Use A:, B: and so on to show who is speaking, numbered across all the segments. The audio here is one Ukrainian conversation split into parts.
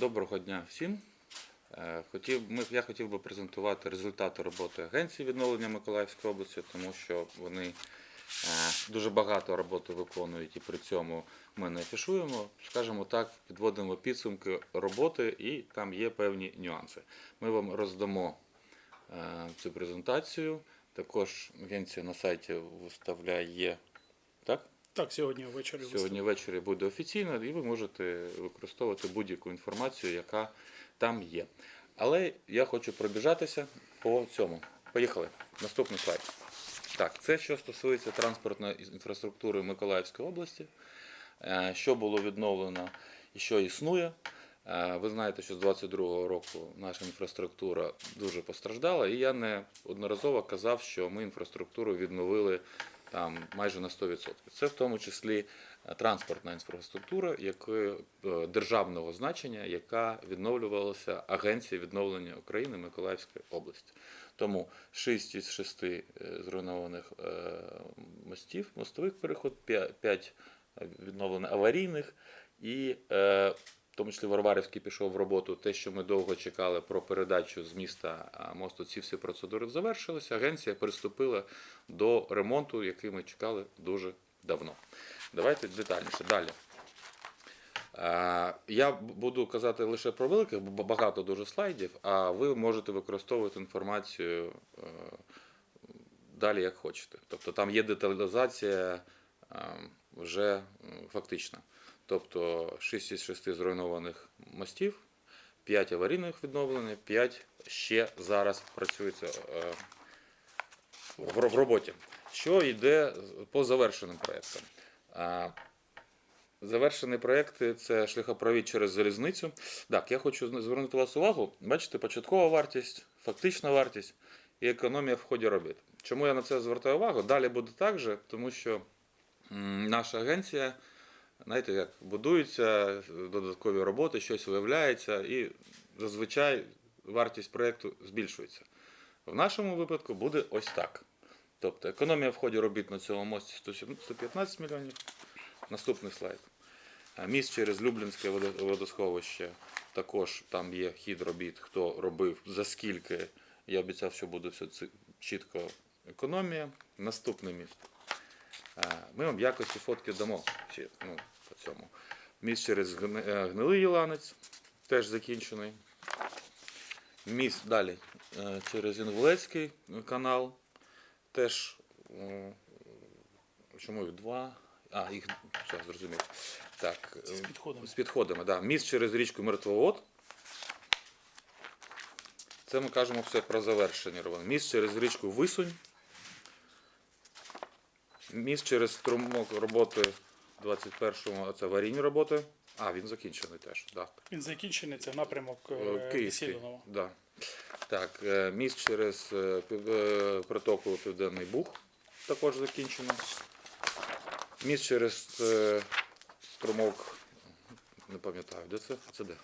A: Доброго дня всім. Е, Хотів, я хотів би презентувати результати роботи Агенції відновлення Миколаївської області, тому що вони е, дуже багато роботи виконують і при цьому ми не афішуємо. Скажімо так, підводимо підсумки роботи і там є певні нюанси. Ми вам роздамо е, цю презентацію. Також агенція на сайті виставляє так?
B: Сьогодні ввечері
A: Сьогодні ввечері буде офіційно, і ви можете використовувати будь-яку інформацію, яка там є. Але я хочу пробіжатися по цьому. Поїхали. Наступний слайд. Так, це що стосується транспортної інфраструктури Миколаївської області, Е, що було відновлено і що існує. Е, Ви знаєте, що з 22-го року наша інфраструктура дуже постраждала, і я не одноразово казав, що ми інфраструктуру відновили там майже на 100%. Це в тому числі е, транспортна інфраструктура, якої е, державного значення, яка відновлювалася Агенцією відновлення України Миколаївської області. Тому 6 із 6 зруйнованих е, мостів, мостових переход, 5 відновлено аварійних і тому числі Варварівський пішов в роботу. Те, що ми довго чекали про передачу з міста мосту, ці всі процедури завершилися. Агенція приступила до ремонту, який ми чекали дуже давно. Давайте детальніше далі. Я буду казати лише про великих, бо багато дуже слайдів, а ви можете використовувати інформацію е, далі як хочете. Тобто там є деталізація е, вже м, фактична. Тобто 6 із 6 зруйнованих мостів, 5 аварійних відновлених, 5 ще зараз працюється е, в роботі. Що йде по завершеним проєктам? Завершені проєкти це шляхопровід через залізницю. Так, я хочу звернути вас увагу. Бачите, початкова вартість, фактична вартість і економія в ході робіт. Чому я на це звертаю увагу? Далі буде так же, тому що наша агенція, знаєте, як будуються додаткові роботи, щось виявляється, і зазвичай вартість проєкту збільшується. В нашому випадку буде ось так. Тобто економія в ході робіт на цьому мості 115 мільйонів. Наступний слайд. А Міст через Люблінське водосховище. Також там є хід робіт, хто робив, за скільки. Я обіцяв, що буде все ци- чітко економія. Наступний міст. А, Ми вам якості фотки дамо всі, ну, по цьому. Міст через е, Гнилий Єланець теж закінчений. Міст далі е, через Інгулецький канал. Теж е, чому їх два? А, їх все, зрозумів. Так,
B: З підходами.
A: З підходами, да. Міст через річку Мертвовод. Це ми кажемо все про завершення. Міст через річку Висунь. Міст через струмок роботи 21-му, а це аварійні роботи. А, він закінчений теж. Так.
B: Він закінчений, це напрямок
A: Е,
B: е,
A: Київський. Да. Так, е, міст через протоку Південний Буг також закінчено. Міст через струмок, не пам'ятаю, де це? Це де?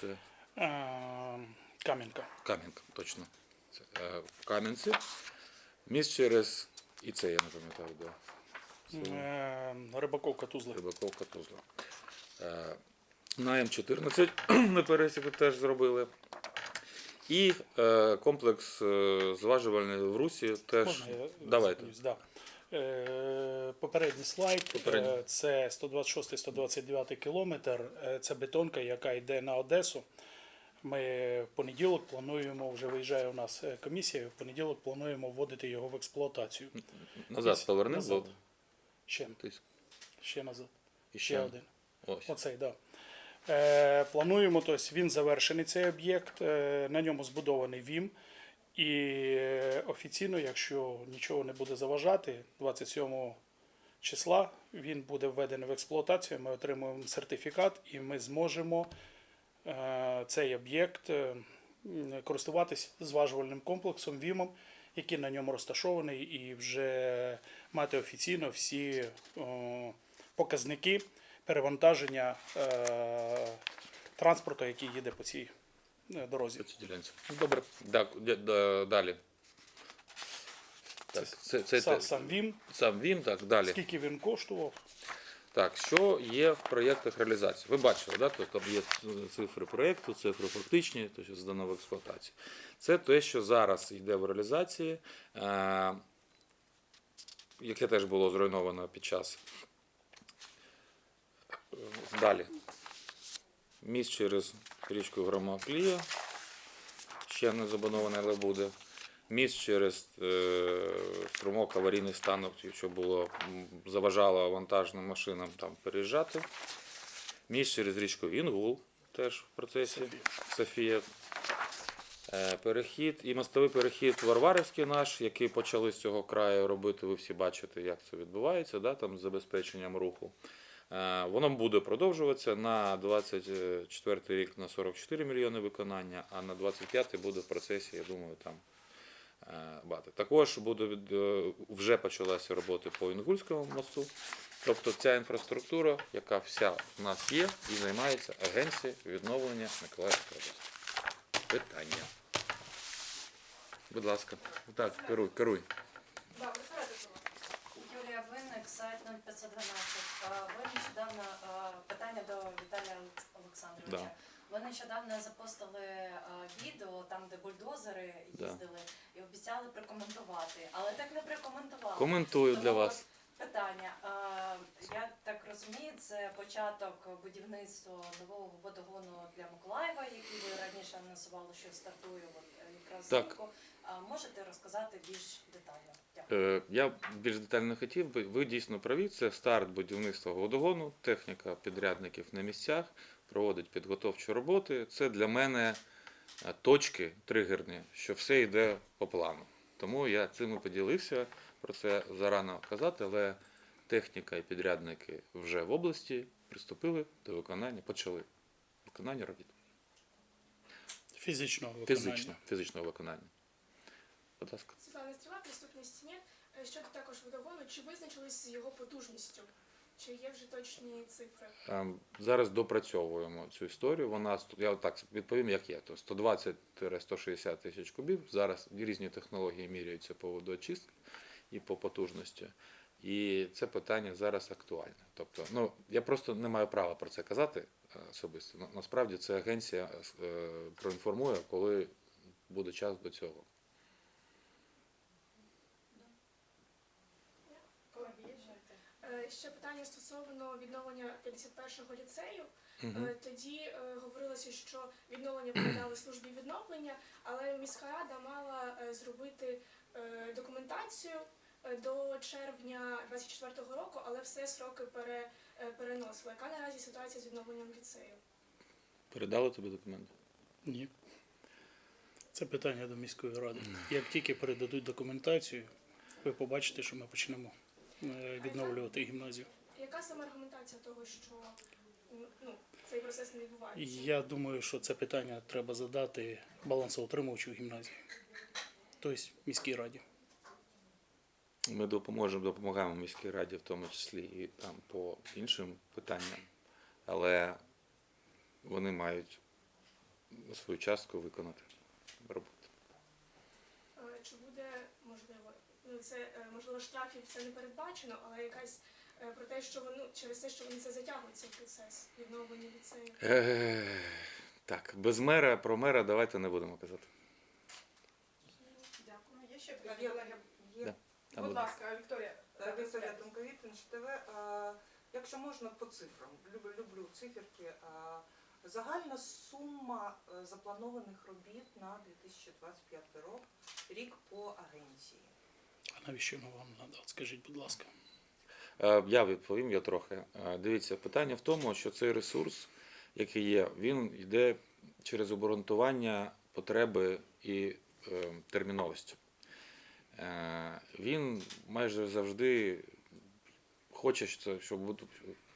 A: Це
B: Кам'янка.
A: Кам'янка, точно. Це, е, в Кам'янці. Міст через. І це я не пам'ятаю. Це
B: Е, Рибаковка Тузла.
A: Рибаковка Тузла. Е, На М14 на пересіку теж зробили. І е, комплекс е, зважувальний в Русі теж.
B: Можна я
A: Давайте.
B: зупинюсь? Да. Е, Попередній слайд.
A: Попередній.
B: Е, Це 126-129 кілометр. Е, Це бетонка, яка йде на Одесу. Ми в понеділок плануємо, вже виїжджає у нас е, комісія, в понеділок плануємо вводити його в експлуатацію.
A: Назад поверни,
B: Назад. Ще, ще назад.
A: і
B: Ще один.
A: Ось.
B: Оцей, да. Е, плануємо, тобто він завершений цей об'єкт, е, на ньому збудований ВІМ. І е, офіційно, якщо нічого не буде заважати, 27 числа він буде введений в експлуатацію, ми отримуємо сертифікат і ми зможемо цей об'єкт е, користуватись зважувальним комплексом ВІМом, який на ньому розташований, і вже мати офіційно всі показники перевантаження е, транспорту, який їде по цій е, дорозі.
A: По цій ділянці. Добре. Так, далі. Так, це, це,
B: Сам,
A: це,
B: сам ВІМ,
A: сам він, так, далі.
B: скільки він коштував,
A: Так, що є в проєктах реалізації? Ви бачили, да? Тобто є цифри проєкту, цифри фактичні, то що здано в експлуатацію. Це те, що зараз йде в реалізації, е, яке теж було зруйновано під час. е, Далі. Міст через річку Громоклія. Ще не забудований, але буде. Міст через е, струмок аварійний стан, що було заважало вантажним машинам там переїжджати. Міст через річку Інгул теж в процесі. Софія. Е, Перехід і мостовий перехід Варварівський наш, який почали з цього краю робити. Ви всі бачите, як це відбувається, да, там з забезпеченням руху. Е, Воно буде продовжуватися на 24 рік на 44 мільйони виконання, а на 25 буде в процесі, я думаю, там е, багато. Також буде від- вже почалася робота по Інгульському мосту. Тобто ця інфраструктура, яка вся в нас є, і займається Агенція відновлення Миколаївської області. Питання. Будь ласка, так, керуй, керуй.
C: Юлія Винник, сайт 0512. Е, Ви нещодавно питання до Віталія Олександровича.
A: Да.
C: Ви нещодавно запостили е, відео там, де бульдозери
A: Да.
C: їздили, і обіцяли прокоментувати, але так не прокоментували.
A: Коментую для вас.
C: Питання. Е, Я так розумію, це початок будівництва нового водогону для Миколаєва, який ви раніше анонсували, що стартує е, якраз
A: Так.
C: Можете розказати більш детально? Дякую.
A: Я більш детально хотів би. Ви дійсно праві. Це старт будівництва водогону, техніка підрядників на місцях, проводить підготовчі роботи. Це для мене е, точки тригерні, що все йде по плану. Тому я цим і поділився. Про це зарано казати, але техніка і підрядники вже в області приступили до виконання, почали виконання робіт.
B: Фізичного виконання.
A: Фізично, фізичного виконання. Будь ласка.
D: Світлана Стріла, приступність ні. Е, Щодо також водогону, чи визначились з його потужністю? Чи є вже точні цифри?
A: Ем, Зараз допрацьовуємо цю історію. Вона я так відповім, як є. То 120-160 тисяч кубів. Зараз різні технології міряються по водоочистці і по потужності. І це питання зараз актуальне. Тобто, ну я просто не маю права про це казати е, особисто. Насправді це агенція е, проінформує, коли буде час до цього.
D: Е, Ще питання стосовно відновлення 51-го ліцею. Е, Тоді е, говорилося, що відновлення передали службі відновлення, але міська рада мала е, зробити документацію до червня 24-го року, але все сроки пере, переносили. Яка наразі ситуація з відновленням ліцею?
A: Передали тобі документи?
B: Ні. Це питання до міської ради. Як тільки передадуть документацію, ви побачите, що ми почнемо відновлювати гімназію.
D: Яка саме аргументація того, що ну, цей процес не відбувається?
B: Я думаю, що це питання треба задати балансоутримувачу гімназії, тобто міській раді.
A: Ми допоможемо, допомагаємо міській раді, в тому числі і там по іншим питанням, але вони мають свою частку виконати роботу.
D: Е, Чи буде можливо, ну це е, можливо штрафів це не передбачено, але якась е, про те, що вони через те, що вони це затягують цей процес відновлення ліцею.
A: Так, без мера про мера давайте не будемо казати.
E: Дякую. Є ще питання, колеги? Є. Будь ласка, Вікторія.
F: Е, Вікторія. Томковіт, ТВ. Якщо можна по цифрам, люблю, люблю циферки. Загальна сума запланованих робіт на 2025 рік, рік по агенції.
B: Навіщо ми вам надав? Скажіть, будь ласка.
A: Е, Я відповім я трохи. Е, Дивіться, питання в тому, що цей ресурс, який є, він йде через обґрунтування потреби і е, терміновості. Він майже завжди хоче, щоб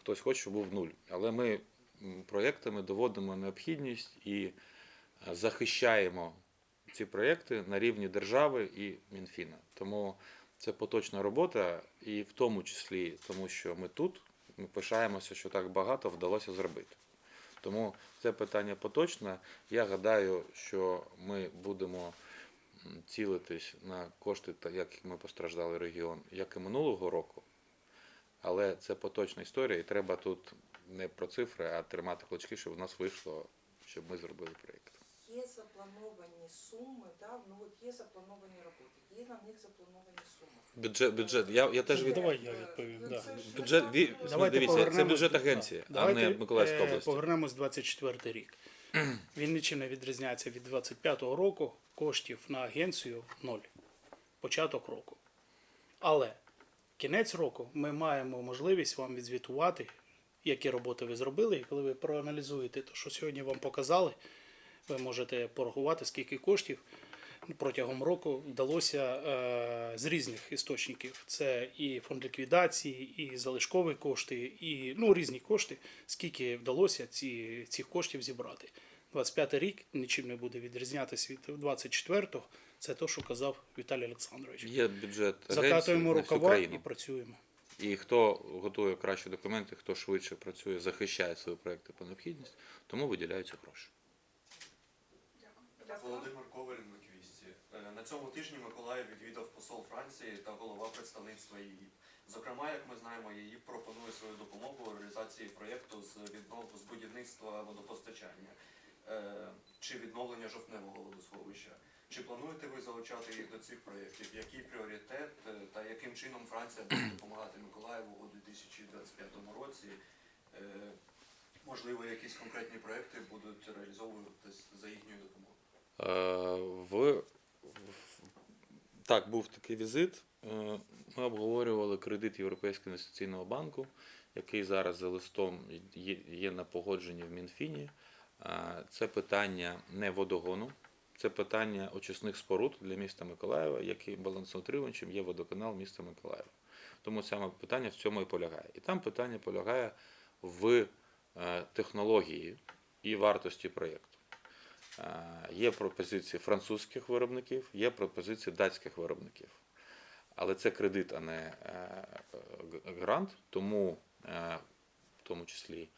A: хтось хоче, щоб був нуль. Але ми проєктами доводимо необхідність і захищаємо ці проєкти на рівні держави і Мінфіна. Тому це поточна робота, і в тому числі тому, що ми тут, ми пишаємося, що так багато вдалося зробити. Тому це питання поточне. Я гадаю, що ми будемо цілитись на кошти, як ми постраждали регіон, як і минулого року. Але це поточна історія, і треба тут не про цифри, а тримати кулачки, щоб у нас вийшло, щоб ми зробили проєкт.
F: Є заплановані суми, да? ну от є заплановані роботи, є на них заплановані суми.
A: Бюджет, бюджет. Я, я теж від...
B: Давай я відповім.
F: Ну,
B: Да.
A: Бюджет, ві-
F: е,
B: Давайте
A: дивіться, це
B: повернемось
A: бюджет агенції,
B: да.
A: а не
B: Давайте,
A: Миколаївська
B: е,
A: область.
B: Повернемось 24 рік. Він нічим не відрізняється від 25-го року. Коштів на агенцію ноль. Початок року. Але кінець року ми маємо можливість вам відзвітувати, які роботи ви зробили, і коли ви проаналізуєте те, що сьогодні вам показали, ви можете порахувати, скільки коштів протягом року вдалося е, з різних істочників. Це і фонд ліквідації, і залишкові кошти, і ну, різні кошти, скільки вдалося ці, цих коштів зібрати. 25 рік нічим не буде відрізнятися від 24-го. Це те, що казав Віталій Олександрович.
A: Є бюджет
B: Закатуємо рукава і працюємо.
A: І хто готує кращі документи, хто швидше працює, захищає свої проекти по необхідності, тому виділяються гроші.
E: Володимир Коваль Миквісті. Е, На цьому тижні Миколаїв відвідав посол Франції та голова представництва її. Зокрема, як ми знаємо, її пропонує свою допомогу у реалізації проєкту з віднов... з будівництва водопостачання е, чи відновлення жовтневого водосховища. Чи плануєте ви залучати їх до цих проєктів? Який пріоритет е, та яким чином Франція буде допомагати Миколаєву у 2025 році? Можливо, якісь конкретні проєкти будуть реалізовуватись за їхньою допомогою?
A: Е, В, так, був такий візит. Е, Ми обговорювали кредит Європейського інвестиційного банку, який зараз за листом є, на погодженні в Мінфіні. Е, Це питання не водогону, це питання очисних споруд для міста Миколаєва, який балансоутримувачем є водоканал міста Миколаєва. Тому саме питання в цьому і полягає. І там питання полягає в технології і вартості проєкту. Е, Є пропозиції французьких виробників, є пропозиції датських виробників. Але це кредит, а не е, грант. Тому, е, в тому числі,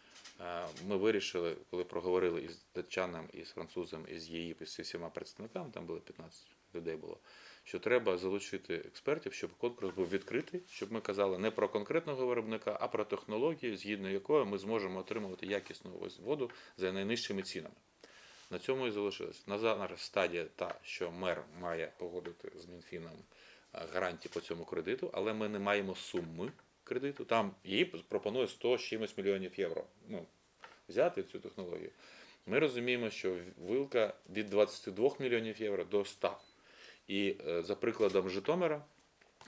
A: ми вирішили, коли проговорили із датчанам, із французом, із ЄІП, із всіма представниками, там було 15 людей було, що треба залучити експертів, щоб конкурс був відкритий, щоб ми казали не про конкретного виробника, а про технологію, згідно якої ми зможемо отримувати якісну воду за найнижчими цінами. На цьому і залишилось. На зараз стадія та, що мер має погодити з Мінфіном е, гарантії по цьому кредиту, але ми не маємо суми кредиту. Там її пропонує 100 з чимось мільйонів євро. Ну, взяти цю технологію. Ми розуміємо, що вилка від 22 мільйонів євро до 100. І е, за прикладом Житомира,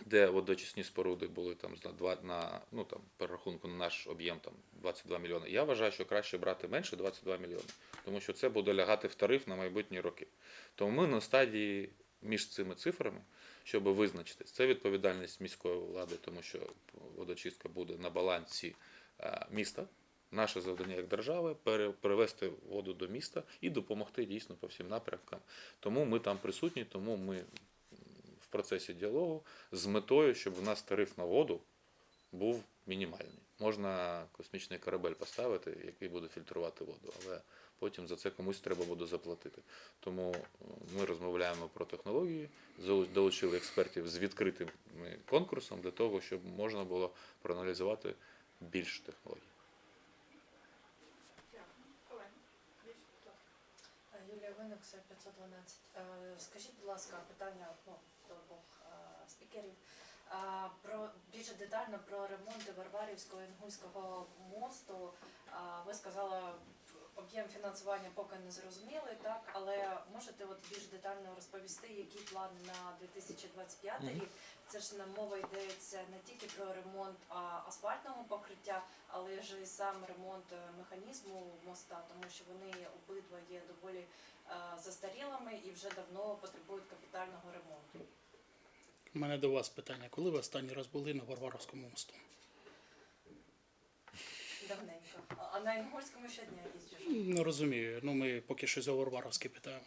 A: де водочисні споруди були там на два на ну там перерахунку на наш об'єм там 22 мільйони. Я вважаю, що краще брати менше 22 мільйони, тому що це буде лягати в тариф на майбутні роки. Тому ми на стадії між цими цифрами, щоб визначитись. Це відповідальність міської влади, тому що водочистка буде на балансі е, міста. Наше завдання як держави перевести воду до міста і допомогти дійсно по всім напрямкам. Тому ми там присутні, тому ми в процесі діалогу з метою, щоб у нас тариф на воду був мінімальний. Можна космічний корабель поставити, який буде фільтрувати воду, але потім за це комусь треба буде заплатити. Тому е, ми розмовляємо про технології, долучили експертів з відкритим е, конкурсом для того, щоб можна було проаналізувати більше технологій.
D: Олег, більше, будь ласка.
C: Виник, це 512. Е, Скажіть, будь ласка, питання ну, до обох е, спікерів. Е, Про більше детально про ремонти Варварівського Інгульського мосту. Ви сказали, об'єм фінансування поки не зрозумілий, так але можете от більш детально розповісти, які плани на 2025
A: Мгм.
C: рік? Це ж нам мова йдеться не тільки про ремонт а, асфальтного покриття, але ж і сам ремонт е, механізму моста, тому що вони обидва є доволі е, застарілими і вже давно потребують капітального ремонту.
B: У мене до вас питання. Коли ви останній раз були на Варваровському мосту?
C: Давненько. А- на Інгульському щодня їздю. ж.
B: Не розумію. Ну, ми поки що за Варваровське питаємо.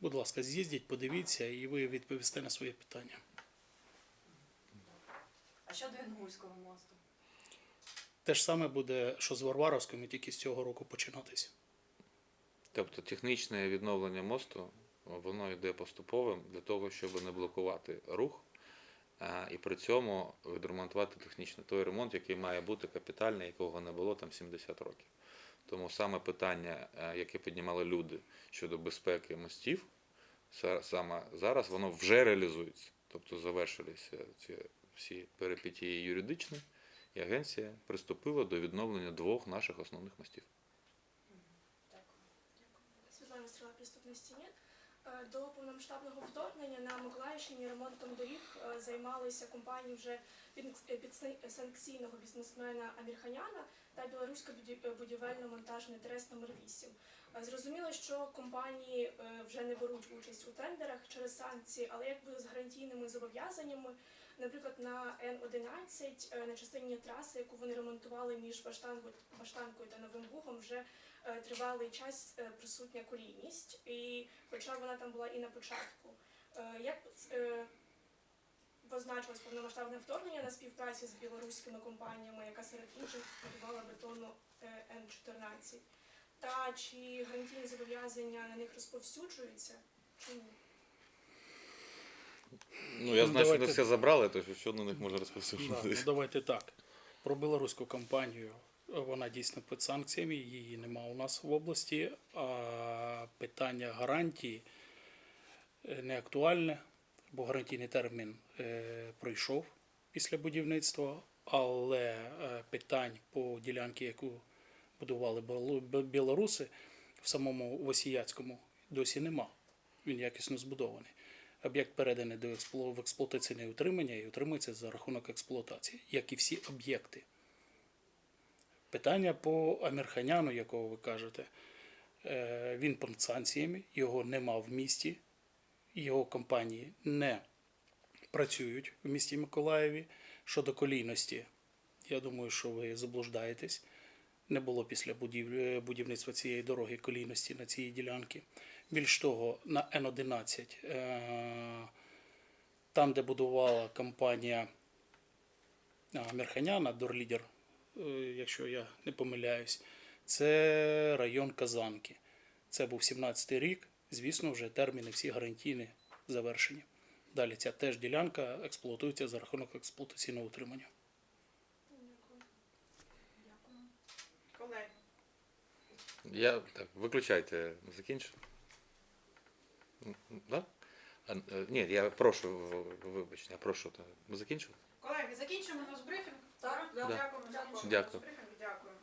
B: Будь ласка, з'їздіть, подивіться, і ви відповісте на своє питання.
C: А щодо Інгульського мосту?
B: Те ж саме буде, що з Варваровським, і тільки з цього року починатися.
A: Тобто технічне відновлення мосту воно йде поступовим для того, щоб не блокувати рух. І при цьому відремонтувати технічно той ремонт, який має бути капітальний, якого не було там 70 років. Тому саме питання, е, яке піднімали люди щодо безпеки мостів, саме зараз воно вже реалізується. Тобто завершилися ці всі перипетії юридичні, і агенція приступила до відновлення двох наших основних мостів.
C: Дякую.
D: Світлана Стріла преступності ні. Е, До повномасштабного вторгнення на Миколаївщині ремонтом доріг е, займалися компанії вже від е, підсанкційного бізнесмена Амірханяна та білоруська буді- е, будівельно-монтажний трест номер 8 Е, Зрозуміло, що компанії вже не беруть участь у тендерах через санкції, але як буде з гарантійними зобов'язаннями, наприклад, на Н-11 е, на частині траси, яку вони ремонтували між Баштанкою, та Новим Бугом, вже тривалий час е, присутня колійність, і хоча вона там була і на початку. Е, Як е, позначилось повномасштабне вторгнення на співпраці з білоруськими компаніями, яка серед інших будувала бетонну е, Н-14? Та чи гарантійні зобов'язання на них розповсюджуються? Чи ні?
A: Ну, я
B: Ну,
A: знаю, що не все забрали, то що на них може
B: Да,
A: розповсюджувати.
B: ну, давайте так. Про білоруську компанію вона дійсно під санкціями, її нема у нас в області. А питання гарантії е, не актуальне, бо гарантійний термін е, пройшов після будівництва, але е, питань по ділянці, яку будували білоруси в самому Восіяцькому, досі нема. Він якісно збудований. Об'єкт переданий до експло- в експлуатаційне утримання і утримується за рахунок експлуатації, як і всі об'єкти. Питання по Амірханяну, якого ви кажете, е, він під санкціями, його нема в місті, його компанії не працюють в місті Миколаєві. Щодо колійності, я думаю, що ви заблуждаєтесь. Не було після будівництва цієї дороги колійності на цій ділянці. Більш того, на Н-11, е, там, де будувала компанія Мерханяна, Дорлідер, е, якщо я не помиляюсь, це район Казанки. Це був 17-й рік. Звісно, вже терміни всі гарантійні завершені. Далі ця теж ділянка експлуатується за рахунок експлуатаційного утримання.
F: Колеги,
A: Я так, виключайте, м, Да? А, е, ні, я прошу, вибачте, я прошу, та- ми?
G: Колеги, закінчимо наш брифінг.
F: Так,
G: Дякуємо.
F: дякую.